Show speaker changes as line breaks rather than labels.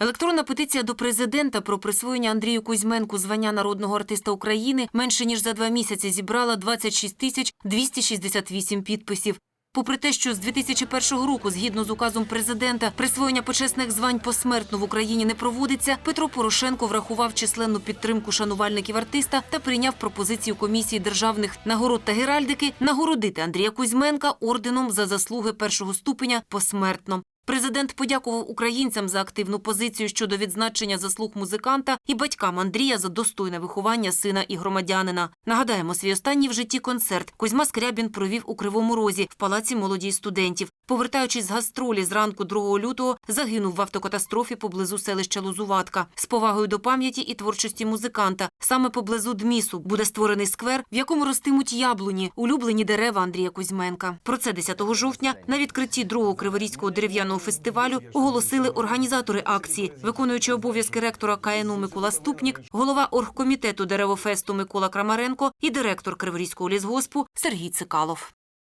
Електронна петиція до президента про присвоєння Андрію Кузьменку звання народного артиста України менше ніж за два місяці зібрала 26 тисяч 268 підписів. Попри те, що з 2001 року, згідно з указом президента, присвоєння почесних звань посмертно в Україні не проводиться, Петро Порошенко врахував численну підтримку шанувальників артиста та прийняв пропозицію комісії державних нагород та геральдики нагородити Андрія Кузьменка орденом за заслуги першого ступеня посмертно. Президент подякував українцям за активну позицію щодо відзначення заслуг музиканта і батькам Андрія за достойне виховання сина і громадянина. Нагадаємо, свій останній в житті концерт Кузьма Скрябін провів у Кривому Розі в палаці молоді студентів. Повертаючись з гастролі зранку 2 лютого, загинув в автокатастрофі поблизу селища Лозуватка. З повагою до пам'яті і творчості музиканта. Саме поблизу Дмісу буде створений сквер, в якому ростимуть яблуні, улюблені дерева Андрія Кузьменка. Про це 10 жовтня на відкритті другого Криворізького дерев'яного фестивалю оголосили організатори акції, виконуючи обов'язки ректора КНУ Микола Ступнік, голова оргкомітету деревофесту Микола Крамаренко і директор Криворізького лісгоспу Сергій Цикалов.